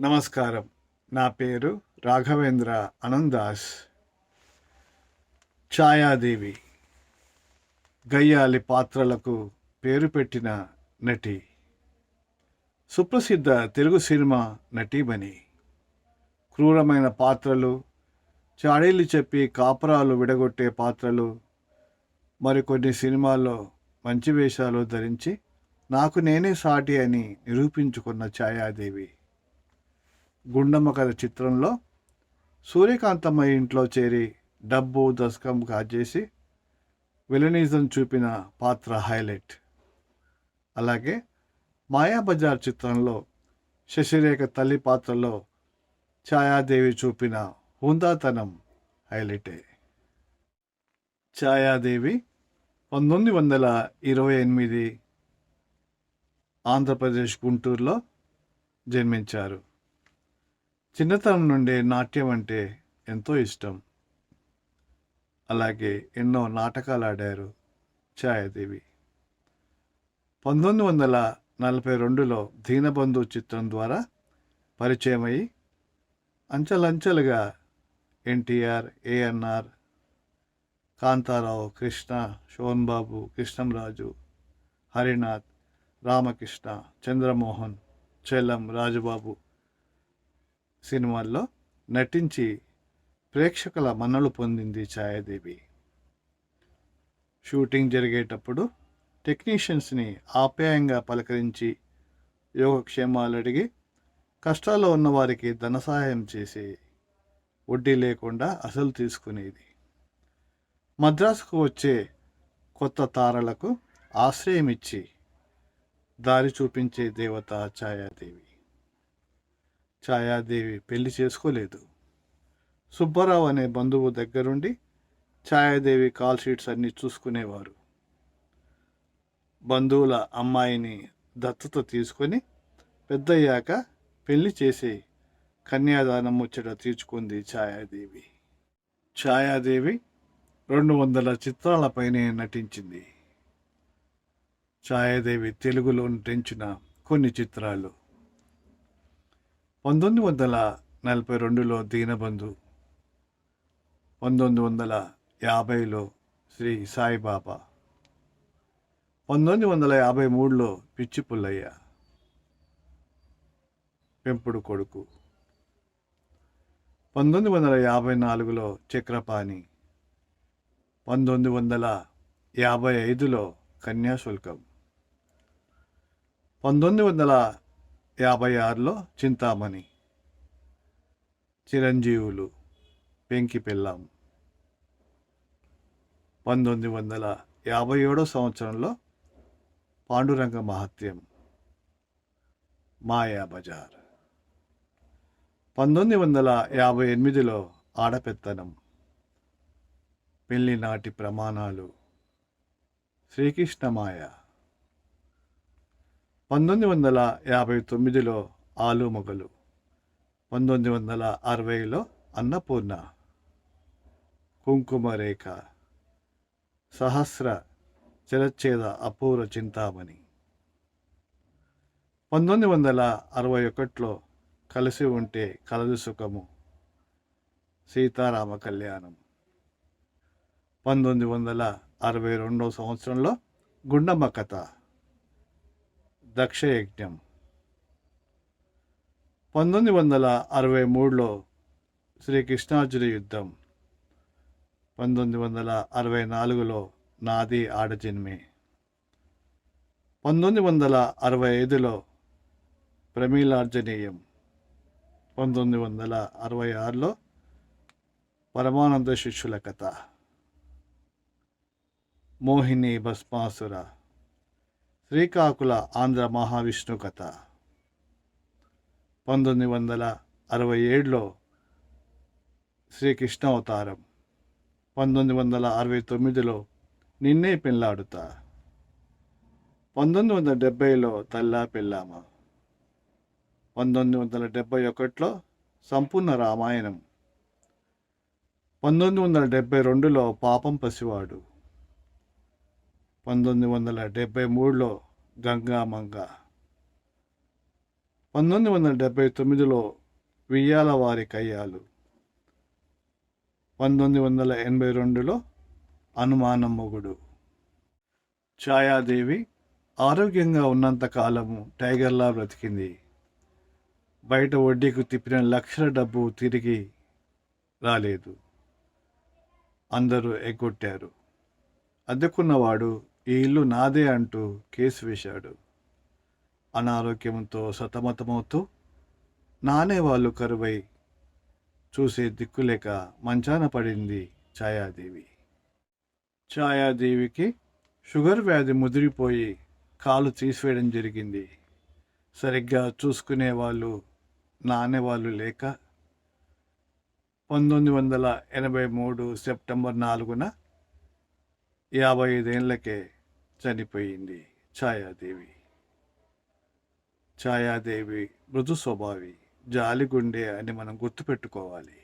నమస్కారం. నా పేరు రాఘవేంద్ర అనందాస్. ఛాయాదేవి గయ్యాలి పాత్రలకు పేరు పెట్టిన నటి సుప్రసిద్ధ తెలుగు సినిమా నటీమణి క్రూరమైన పాత్రలు చాడీలు చెప్పి కాపురాలు విడగొట్టే పాత్రలు మరికొన్ని సినిమాల్లో మంచి వేషాలు ధరించి నాకు నేనే సాటి అని నిరూపించుకున్న ఛాయాదేవి. గుండమ్మ కథ చిత్రంలో సూర్యకాంతమ్మ ఇంట్లో చేరి డబ్బు దశకం కాజేసి విలనిజం చూపిన పాత్ర హైలైట్. అలాగే మాయాబజార్ చిత్రంలో శశిరేఖ తల్లి పాత్రలో ఛాయాదేవి చూపిన హుందాతనం హైలైటే. ఛాయాదేవి పంతొమ్మిది వందల ఇరవై ఎనిమిది ఆంధ్రప్రదేశ్ గుంటూరులో జన్మించారు. చిన్నతనం నుండే నాట్యం అంటే ఎంతో ఇష్టం. అలాగే ఎన్నో నాటకాలు ఆడారు ఛాయాదేవి. పంతొమ్మిది వందల నలభై రెండులో దీనబంధు చిత్రం ద్వారా పరిచయమై అంచెలంచెలుగా ఎన్టీఆర్ ఏఎన్ఆర్ కాంతారావు కృష్ణ శోన్బాబు కృష్ణంరాజు హరినాథ్ రామకృష్ణ చంద్రమోహన్ చెల్లం రాజుబాబు సినిమాల్లో నటించి ప్రేక్షకుల మన్నలు పొందింది ఛాయాదేవి. షూటింగ్ జరిగేటప్పుడు టెక్నీషియన్స్ని ఆప్యాయంగా పలకరించి యోగక్షేమాలు అడిగి కష్టాల్లో ఉన్నవారికి ధన సహాయం చేసి వడ్డీ లేకుండా అసలు తీసుకునేది. మద్రాసుకు వచ్చే కొత్త తారలకు ఆశ్రయం ఇచ్చి దారి చూపించే దేవత ఛాయాదేవి. ఛాయాదేవి పెళ్ళి చేసుకోలేదు. సుబ్బారావు అనే బంధువు దగ్గరుండి ఛాయాదేవి కాల్ షీట్స్ అన్నీ చూసుకునేవారు. బంధువుల అమ్మాయిని దత్తత తీసుకొని పెద్దయ్యాక పెళ్ళి చేసి కన్యాదానం ముచ్చట తీర్చుకుంది ఛాయాదేవి. ఛాయాదేవి రెండు వందల చిత్రాలపైనే నటించింది. ఛాయాదేవి తెలుగులో నటించిన కొన్ని చిత్రాలు. పంతొమ్మిది వందల నలభై రెండులో దీనబంధు పంతొమ్మిది వందల యాభైలో శ్రీ సాయిబాబా పంతొమ్మిది వందల యాభై మూడులో పిచ్చి పుల్లయ్య పెంపుడు కొడుకు పంతొమ్మిది వందల యాభై నాలుగులో చక్రపాణి పంతొమ్మిది వందల యాభై ఐదులో కన్యాశుల్కం పంతొమ్మిది వందల యాభై ఆరులో చింతామణి. చిరంజీవులు పెంకి పెళ్ళాం. పంతొమ్మిది వందల యాభై ఏడో సంవత్సరంలో పాండురంగ మహత్యం. మాయా బజార్. పంతొమ్మిది వందల యాభై ఎనిమిదిలో ఆడపెత్తనం. పెళ్ళి నాటి ప్రమాణాలు. శ్రీకృష్ణమాయ. పంతొమ్మిది వందల యాభై తొమ్మిదిలో ఆలు మొగలు పంతొమ్మిది వందల అరవైలో అన్నపూర్ణ కుంకుమరేఖ సహస్ర చిరచ్ఛేద అపూర్వ చింతామణి. పంతొమ్మిది వందల అరవై ఒకటిలో కలిసి ఉంటే కలదు సుఖము సీతారామ కళ్యాణం. పంతొమ్మిది వందల అరవై రెండవ సంవత్సరంలో గుండమ్మ కథ. దక్షయజ్ఞం. పంతొమ్మిది వందల అరవై మూడులో శ్రీకృష్ణార్జున యుద్ధం. పంతొమ్మిది వందల అరవై నాలుగులో నాది ఆడజన్మి పంతొమ్మిది వందల అరవై ఐదులో ప్రమీలార్జనీయం. పంతొమ్మిది వందల అరవై ఆరులో పరమానంద శిష్యుల కథ. మోహిని భస్మాసుర. శ్రీకాకుళ ఆంధ్ర మహావిష్ణు కథ. పంతొమ్మిది వందల అరవై ఏడులో శ్రీకృష్ణ అవతారం పంతొమ్మిది వందల అరవై తొమ్మిదిలో నిన్నే పెళ్ళాడుతా. పంతొమ్మిది వందల డెబ్భైలో తల్లా పెళ్ళామ. పంతొమ్మిది వందల డెబ్భై ఒకటిలో సంపూర్ణ రామాయణం. పంతొమ్మిది వందల డెబ్భై రెండులో పాపం పసివాడు. పంతొమ్మిది వందల డెబ్బై మూడులో గంగామంగ. పంతొమ్మిది వందల డెబ్బై తొమ్మిదిలో వియ్యాల వారి కయ్యాలు పంతొమ్మిది వందల ఎనభై రెండులో అనుమానం మొగుడు ఛాయాదేవి ఆరోగ్యంగా ఉన్నంత కాలము టైగర్లా బ్రతికింది. బయట వడ్డీకి తిప్పిన లక్షల డబ్బు తిరిగి రాలేదు. అందరూ ఎగ్గొట్టారు. అద్దెకున్నవాడు ఈ ఇల్లు నాదే అంటూ కేసు వేశాడు. అనారోగ్యంతో సతమతమవుతూ నానే వాళ్ళు కరువై చూసే దిక్కులేక మంచాన పడింది ఛాయాదేవి. ఛాయాదేవికి షుగర్ వ్యాధి ముదిరిపోయి కాలు తీసివేయడం జరిగింది. సరిగ్గా చూసుకునే వాళ్ళు నానే వాళ్ళు లేక పంతొమ్మిది వందల ఎనభై మూడు సెప్టెంబర్ నాలుగున యాభై ఐదేళ్ళకే చనిపోయింది. ఛాయాదేవి. ఛాయాదేవి మృదు స్వభావి. జాలిగుండె అని మనం గుర్తుపెట్టుకోవాలి.